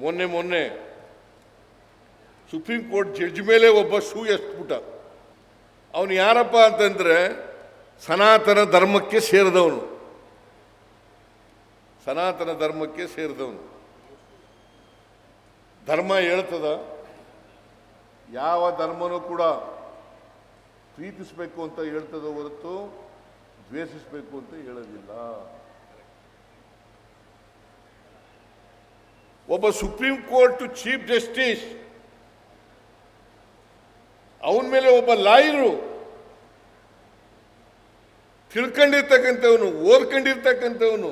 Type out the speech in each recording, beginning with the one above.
ಮೊನ್ನೆ ಮೊನ್ನೆ supreme court judge ಮೇಲೆ ಒಬ್ಬ ಶೂ ಎಸ್ಬಿಟ್ಟ. ಅವನು ಯಾರಪ್ಪ ಅಂತಂದರೆ ಸನಾತನ ಧರ್ಮಕ್ಕೆ ಸೇರಿದವನು. ಸನಾತನ ಧರ್ಮಕ್ಕೆ ಸೇರಿದವನು. ಧರ್ಮ ಹೇಳ್ತದ? ಯಾವ ಧರ್ಮನೂ ಕೂಡ ಪ್ರೀತಿಸಬೇಕು ಅಂತ ಹೇಳ್ತದ ಹೊರತು ದ್ವೇಷಿಸಬೇಕು ಅಂತ ಹೇಳೋದಿಲ್ಲ. ಒಬ್ಬ ಸುಪ್ರೀಂ ಕೋರ್ಟ್ ಚೀಫ್ ಜಸ್ಟಿಸ್, ಅವನ ಮೇಲೆ ಒಬ್ಬ ಲಾಯರು ತಿಳ್ಕೊಂಡಿರ್ತಕ್ಕಂಥವನು, ಓದ್ಕೊಂಡಿರ್ತಕ್ಕಂಥವನು,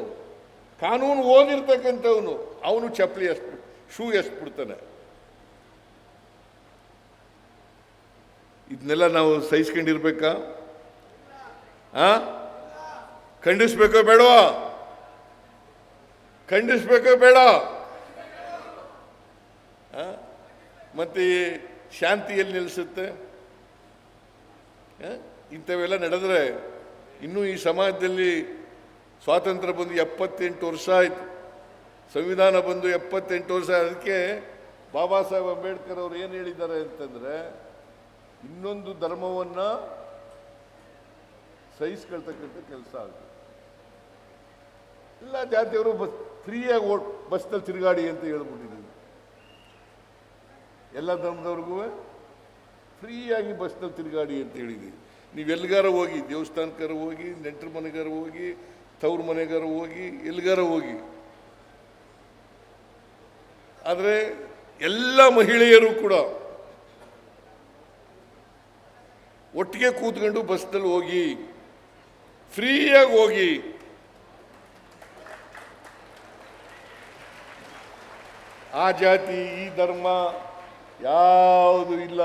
ಕಾನೂನು ಓದಿರ್ತಕ್ಕಂಥವನು, ಅವನು ಚಪ್ಪಲಿ ಎಷ್ಟು ಶೂ ಎಸ್ಬಿಡ್ತಾನೆ ಇದನ್ನೆಲ್ಲ ನಾವು ಸಹಿಸ್ಕೊಂಡಿರ್ಬೇಕಾ? ಆ? ಖಂಡಿಸ್ಬೇಕೋ ಬೇಡವಾ? ಖಂಡಿಸ್ಬೇಕೋ ಬೇಡ? ಮತ್ತೆ ಈ ಶಾಂತಿ ಎಲ್ಲಿ ನಿಲ್ಲಿಸುತ್ತೆ? ಇಂಥವೆಲ್ಲ ನಡೆದ್ರೆ ಇನ್ನೂ ಈ ಸಮಾಜದಲ್ಲಿ ಸ್ವಾತಂತ್ರ್ಯ ಬಂದು ಎಪ್ಪತ್ತೆಂಟು ವರ್ಷ ಆಯ್ತು. ಸಂವಿಧಾನ ಬಂದು ಎಪ್ಪತ್ತೆಂಟು ವರ್ಷ ಅದಕ್ಕೆ ಬಾಬಾ ಸಾಹೇಬ್ ಅಂಬೇಡ್ಕರ್ ಅವರು ಏನು ಹೇಳಿದ್ದಾರೆ ಅಂತಂದರೆ, ಇನ್ನೊಂದು ಧರ್ಮವನ್ನ ಸಹಿಸ್ಕೊಳ್ತಕ್ಕಂಥ ಕೆಲಸ ಆಗುತ್ತೆ. ಎಲ್ಲ ಜಾತಿಯವರು ಬಸ್ ಫ್ರೀಯಾಗಿ ಓಟ್ ಬಸ್ನಲ್ಲಿ ತಿರುಗಾಡಿ ಅಂತ ಹೇಳ್ಬಿಟ್ಟಿದ್ದೀವಿ ಎಲ್ಲ ಧರ್ಮದವ್ರಿಗೂ ಫ್ರೀಯಾಗಿ ಬಸ್ನಲ್ಲಿ ತಿರುಗಾಡಿ ಅಂತ ಹೇಳಿದ್ವಿ ನೀವು ಎಲ್ಲಿಗಾರ ಹೋಗಿ, ದೇವಸ್ಥಾನಕ್ಕಾರ ಹೋಗಿ, ನೆಂಟರ ಮನೆಗಾರ ಹೋಗಿ, ತವ್ರ ಮನೆಗಾರ ಹೋಗಿ ಎಲ್ಲಿಗಾರ ಹೋಗಿ. ಆದರೆ ಎಲ್ಲ ಮಹಿಳೆಯರು ಕೂಡ ಒಟ್ಟಿಗೆ ಕೂತ್ಕೊಂಡು ಬಸ್ನಲ್ಲಿ ಹೋಗಿ, ಫ್ರೀಯಾಗಿ ಹೋಗಿ. ಆ ಜಾತಿ, ಈ ಧರ್ಮ ಯಾವುದು ಇಲ್ಲ.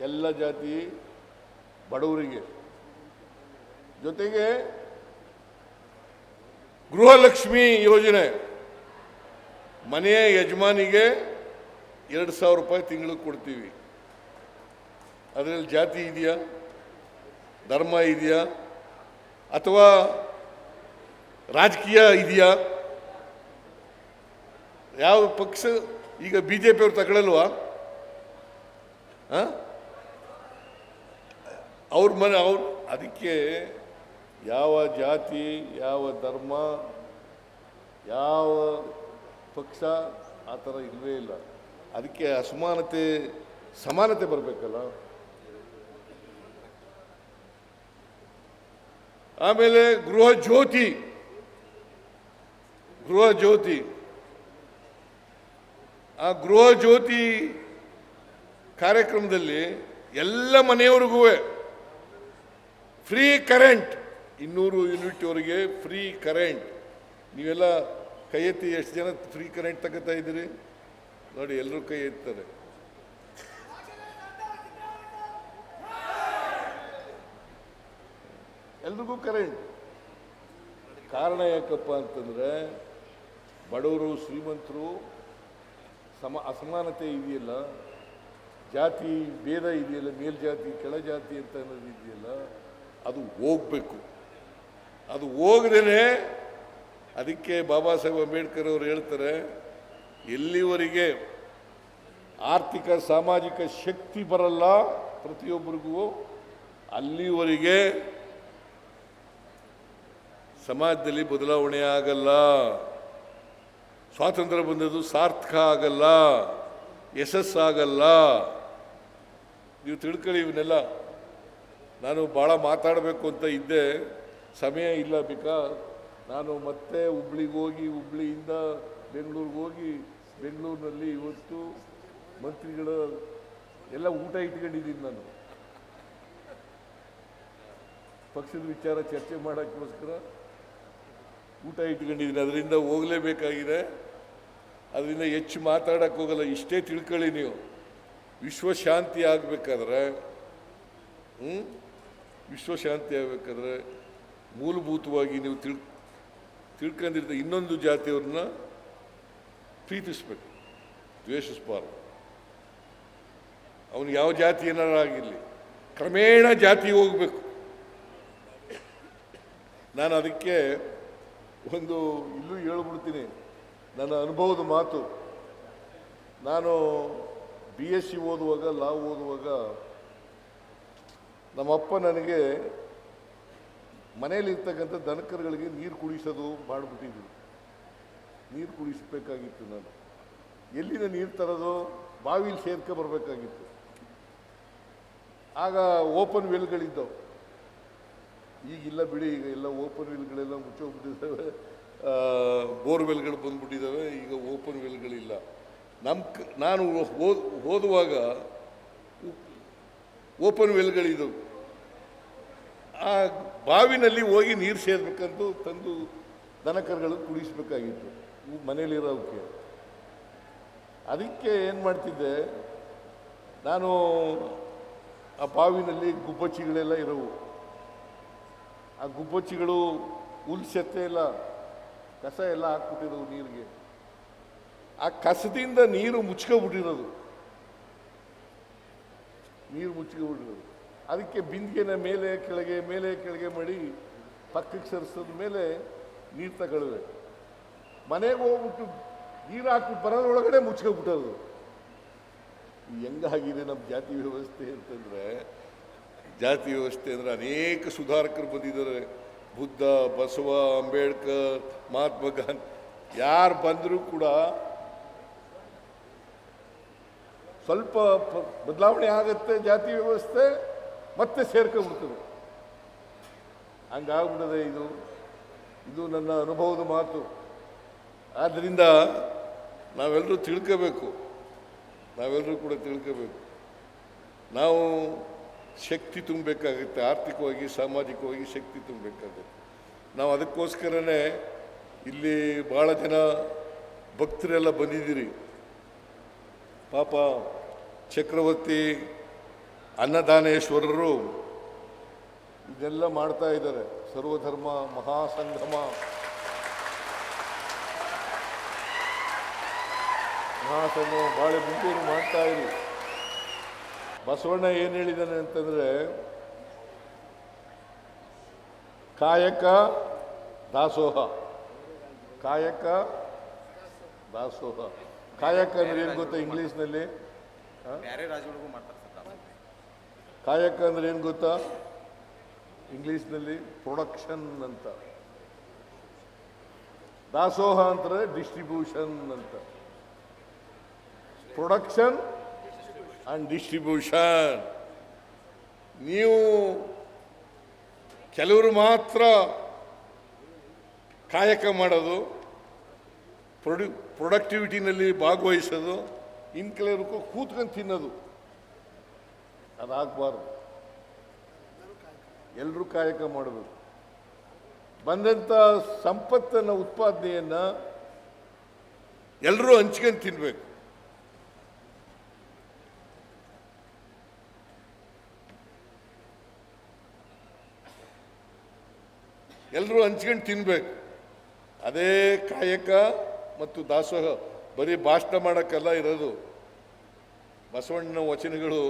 ಎಲ್ಲ ಜಾತಿ ಬಡವರಿಗೆ. ಜೊತೆಗೆ ಗೃಹಲಕ್ಷ್ಮಿ ಯೋಜನೆ. ಮನೆಯ ಯಜಮಾನಿಗೆ ಎರಡು ಸಾವಿರ ರೂಪಾಯಿ ತಿಂಗಳಿಗೆ ಕೊಡ್ತೀವಿ. ಅದರಲ್ಲಿ ಜಾತಿ ಇದೆಯಾ? ಧರ್ಮ ಇದೆಯಾ? ಅಥವಾ ರಾಜಕೀಯ ಇದೆಯಾ? ಯಾವ ಪಕ್ಷ ಈಗ ಬಿ ಜೆ ಪಿಯವ್ರು ತಗೊಳ್ಳಲ್ವಾ ಅವ್ರ ಮನೆ, ಅವ್ರು ಅದಕ್ಕೆ ಯಾವ ಜಾತಿ, ಯಾವ ಧರ್ಮ, ಯಾವ ಪಕ್ಷ ಆ ಥರ ಇಲ್ಲವೇ ಇಲ್ಲ. ಅದಕ್ಕೆ ಅಸಮಾನತೆ, ಸಮಾನತೆ ಬರಬೇಕಲ್ಲ. ಆಮೇಲೆ ಗೃಹ ಜ್ಯೋತಿ. ಗೃಹ ಜ್ಯೋತಿ. ಆ ಗೃಹ ಜ್ಯೋತಿ ಕಾರ್ಯಕ್ರಮದಲ್ಲಿ ಎಲ್ಲ ಮನೆಯವ್ರಿಗೂ ಫ್ರೀ ಕರೆಂಟ್, ಇನ್ನೂರು ಯೂನಿಟ್ವರೆಗೆ ಫ್ರೀ ಕರೆಂಟ್. ನೀವೆಲ್ಲ ಕೈ ಎತ್ತಿ ಎಷ್ಟು ಜನ ಫ್ರೀ ಕರೆಂಟ್ ತಗೋತಾ ಇದ್ದೀರಿ? ನೋಡಿ, ಎಲ್ಲರೂ ಕೈ ಎತ್ತಾರೆ. ಎಲ್ರಿಗೂ ಕರೆಂಟ್. ಕಾರಣ ಯಾಕಪ್ಪ ಅಂತಂದರೆ ಬಡವರು ಶ್ರೀಮಂತರು ಸಮ ಅಸಮಾನತೆ ಇದೆಯಲ್ಲ. ಜಾತಿ ಭೇದ ಇದೆಯಲ್ಲ ಮೇಲ್ಜಾತಿ ಕೆಳಜಾತಿ ಅಂತ ಅನ್ನೋದು ಇದೆಯಲ್ಲ, ಅದು ಹೋಗ್ಬೇಕು. ಅದು ಹೋಗ್ದೇ ಅದಕ್ಕೆ ಬಾಬಾ ಸಾಹೇಬ್ ಅಂಬೇಡ್ಕರ್ ಅವರು ಹೇಳ್ತಾರೆ, ಎಲ್ಲಿವರೆಗೆ ಆರ್ಥಿಕ, ಸಾಮಾಜಿಕ ಶಕ್ತಿ ಬರಲ್ಲ ಪ್ರತಿಯೊಬ್ಬರಿಗೂ, ಅಲ್ಲಿವರೆಗೆ ಸಮಾಜದಲ್ಲಿ ಬದಲಾವಣೆ ಆಗಲ್ಲ. ಸ್ವಾತಂತ್ರ್ಯ ಬಂದದ್ದು ಸಾರ್ಥಕ ಆಗಲ್ಲ ಯಶಸ್ಸಾಗಲ್ಲ ನೀವು ತಿಳ್ಕೊಳ್ಳಿ ಇವನ್ನೆಲ್ಲ. ನಾನು ಭಾಳ ಮಾತಾಡಬೇಕು ಅಂತ ಇದ್ದೆ. ಸಮಯ ಇಲ್ಲ ಬೇಕಾ ನಾನು ಮತ್ತೆ ಹುಬ್ಳಿಗೆ ಹೋಗಿ, ಹುಬ್ಳಿಯಿಂದ ಬೆಂಗಳೂರಿಗೆ ಹೋಗಿ, ಬೆಂಗಳೂರಿನಲ್ಲಿ ಇವತ್ತು ಮಂತ್ರಿಗಳು ಎಲ್ಲ ಊಟ ಇಟ್ಕೊಂಡಿದ್ದೀನಿ ನಾನು. ಪಕ್ಷದ ವಿಚಾರ ಚರ್ಚೆ ಮಾಡೋಕ್ಕೋಸ್ಕರ ಊಟ ಇಟ್ಕೊಂಡಿದ್ದೀನಿ. ಅದರಿಂದ ಹೋಗಲೇಬೇಕಾಗಿದೆ. ಅದರಿಂದ ಹೆಚ್ಚು ಮಾತಾಡೋಕ್ಕೋಗಲ್ಲ. ಇಷ್ಟೇ ತಿಳ್ಕೊಳ್ಳಿ ನೀವು. ವಿಶ್ವಶಾಂತಿ ಆಗಬೇಕಾದ್ರೆ ವಿಶ್ವಶಾಂತಿ ಆಗಬೇಕಾದ್ರೆ ಮೂಲಭೂತವಾಗಿ ನೀವು ತಿಳ್ ತಿಳ್ಕೊಂಡಿರ್ತ ಇನ್ನೊಂದು ಜಾತಿಯವ್ರನ್ನ ಪ್ರೀತಿಸ್ಬೇಕು. ದ್ವೇಷಿಸಬಾರ್ದು. ಅವನು ಯಾವ ಜಾತಿ ಏನಾರ ಆಗಿರಲಿ, ಕ್ರಮೇಣ ಜಾತಿ ಹೋಗಬೇಕು. ನಾನು ಅದಕ್ಕೆ ಒಂದು ಇಲ್ಲೂ ಹೇಳ್ಬಿಡ್ತೀನಿ. ನನ್ನ ಅನುಭವದ ಮಾತು. ನಾನು ಬಿ ಎಸ್ ಸಿ ಓದುವಾಗ ಲಾ ಓದುವಾಗ ನಮ್ಮಪ್ಪ ನನಗೆ ಮನೆಯಲ್ಲಿರ್ತಕ್ಕಂಥ ದನಕರುಗಳಿಗೆ ನೀರು ಕುಡಿಸೋದು ಮಾಡಿಬಿಟ್ಟಿದ್ರು. ನೀರು ಕುಡಿಸಬೇಕಾಗಿತ್ತು ನಾನು. ಎಲ್ಲಿಂದ ನೀರು ತರೋದು? ಬಾವಿಲಿ ಸೇರ್ಕೊ ಬರಬೇಕಾಗಿತ್ತು. ಆಗ ಓಪನ್ ವೆಲ್ಗಳಿದ್ದವು. ಈಗಿಲ್ಲ ಬಿಡಿ, ಈಗ ಎಲ್ಲ ಓಪನ್ ವೆಲ್ಗಳೆಲ್ಲ ಮುಚ್ಚೋಗ್ಬಿಟ್ಟಿದ್ದಾವೆ. ಬೋರ್ವೆಲ್ಗಳು ಬಂದ್ಬಿಟ್ಟಿದ್ದಾವೆ. ಈಗ ಓಪನ್ ವೆಲ್ಗಳಿಲ್ಲ. ನಮ್ಮ ನಾನು ಓದ್ ಓದುವಾಗ ಓಪನ್ ವೆಲ್ಗಳಿದ್ದವು ಆ ಬಾವಿನಲ್ಲಿ ಹೋಗಿ ನೀರು ಸೇರ್ಬೇಕಂತೂ ತಂದು ದನಕರುಗಳು ಕುಡಿಸ್ಬೇಕಾಗಿತ್ತು. ಮನೇಲಿರೋಕ್ಕೆ ಅದಕ್ಕೆ ಏನು ಮಾಡ್ತಿದ್ದೆ, ನಾನು ಆ ಬಾವಿನಲ್ಲಿ ಗುಬ್ಬಚ್ಚಿಗಳೆಲ್ಲ ಇರೋವು. ಆ ಗುಬ್ಬಚ್ಚಿಗಳು ಹುಲ್ ಸೆತ್ತೆ ಎಲ್ಲ, ಕಸ ಎಲ್ಲ ಹಾಕ್ಬಿಟ್ಟಿರೋವು ನೀರಿಗೆ. ಆ ಕಸದಿಂದ ನೀರು ಮುಚ್ಕೊಬಿಟ್ಟಿರೋದು ನೀರು ಮುಚ್ಕೊಬಿಟ್ಟಿರೋದು ಅದಕ್ಕೆ ಬಿಂದಿಗೆನ ಮೇಲೆ, ಕೆಳಗೆ ಮೇಲೆ, ಕೆಳಗೆ ಮಾಡಿ ಪಕ್ಕಕ್ಕೆ ಸರಿಸಿದ ಮೇಲೆ ನೀರು ತಗೊಳ್ಳುವೆ. ಮನೆಗೆ ಹೋಗ್ಬಿಟ್ಟು ನೀರು ಹಾಕ್ಬಿಟ್ಟು ಬರೋದ್ರೊಳಗಡೆ ಮುಚ್ಕೊಬಿಟ್ಟದು ಹೆಂಗಾಗಿದೆ ನಮ್ಮ ಜಾತಿ ವ್ಯವಸ್ಥೆ ಅಂತಂದರೆ, ಜಾತಿ ವ್ಯವಸ್ಥೆ ಅಂದರೆ ಅನೇಕ ಸುಧಾರಕರು ಬಂದಿದ್ದಾರೆ. ಬುದ್ಧ, ಬಸವ, ಅಂಬೇಡ್ಕರ್, ಮಹಾತ್ಮ ಗಾಂಧಿ, ಯಾರು ಬಂದರೂ ಕೂಡ ಸ್ವಲ್ಪ ಬದಲಾವಣೆ ಆಗುತ್ತೆ ಜಾತಿ ವ್ಯವಸ್ಥೆ ಮತ್ತೆ ಸೇರ್ಕೊಂಡ್ಬಿಡ್ತದೆ. ಹಂಗಾಗ್ಬಿಡದೆ ಇದು ಇದು ನನ್ನ ಅನುಭವದ ಮಾತು. ಆದ್ದರಿಂದ ನಾವೆಲ್ಲರೂ ತಿಳ್ಕೋಬೇಕು. ನಾವೆಲ್ಲರೂ ಕೂಡ ತಿಳ್ಕೋಬೇಕು. ನಾವು ಶಕ್ತಿ ತುಂಬಬೇಕಾಗುತ್ತೆ, ಆರ್ಥಿಕವಾಗಿ, ಸಾಮಾಜಿಕವಾಗಿ ಶಕ್ತಿ ತುಂಬಬೇಕಾಗುತ್ತೆ. ನಾವು ಅದಕ್ಕೋಸ್ಕರನೇ ಇಲ್ಲಿ ಭಾಳ ಜನ ಭಕ್ತರೆಲ್ಲ ಬಂದಿದ್ದೀರಿ. ಪಾಪ ಚಕ್ರವರ್ತಿ ಅನ್ನದಾನೇಶ್ವರರು ಇದೆಲ್ಲ ಮಾಡ್ತಾ ಇದ್ದಾರೆ. ಸರ್ವಧರ್ಮ ಮಹಾಸಂಗಮ. ಮಹಾಸಂಗಮ ಭಾಳ ಮುಂದೂರು ಮಾಡ್ತಾ ಇರಿ. ಬಸವಣ್ಣ ಏನು ಹೇಳಿದ್ದಾನೆ ಅಂತಂದರೆ, ಕಾಯಕ ದಾಸೋಹ. ಕಾಯಕ ದಾಸೋಹ. ಕಾಯಕ ಅಂದ್ರೆ ಏನು ಗೊತ್ತಾ ಇಂಗ್ಲೀಷ್ನಲ್ಲಿ ಬೇರೆ ರಾಜ್ಯಗಳಿಗೂ ಮಾಡ್ತಾರೆ ಕಾಯಕ ಅಂದ್ರೆ ಏನು ಗೊತ್ತಾ? ಇಂಗ್ಲೀಷ್ನಲ್ಲಿ ಪ್ರೊಡಕ್ಷನ್ ಅಂತ. ದಾಸೋಹ ಅಂತಾರೆ ಡಿಸ್ಟ್ರಿಬ್ಯೂಷನ್ ಅಂತ. ಪ್ರೊಡಕ್ಷನ್ ಅಂಡ್ ಡಿಸ್ಟ್ರಿಬ್ಯೂಷನ್ ನೀವು ಕೆಲವರು ಮಾತ್ರ ಕಾಯಕ ಮಾಡೋದು ಪ್ರೊಡ್ಯೂ ಪ್ರೊಡಕ್ಟಿವಿಟಿನಲ್ಲಿ ಭಾಗವಹಿಸೋದು ಇನ್ನು ಕೆಲವರು ಕೂತ್ಕೊಂಡು ತಿನ್ನೋದು. ಅದಾಗಬಾರ್ದು. ಎಲ್ಲರೂ ಕಾಯಕ ಮಾಡಬೇಕು. ಬಂದಂಥ ಸಂಪತ್ತನ್ನು ಉತ್ಪಾದನೆಯನ್ನು ಎಲ್ಲರೂ ಹಂಚ್ಕೊಂಡು ತಿನ್ಬೇಕು. ಎಲ್ಲರೂ ಹಂಚ್ಕೊಂಡು ತಿನ್ಬೇಕು. ಅದೇ ಕಾಯಕ ಮತ್ತು ದಾಸೋಹ. ಬರೀ ಭಾಷಣ ಮಾಡೋಕ್ಕಲ್ಲ ಇರೋದು. ಬಸವಣ್ಣನ ವಚನಗಳು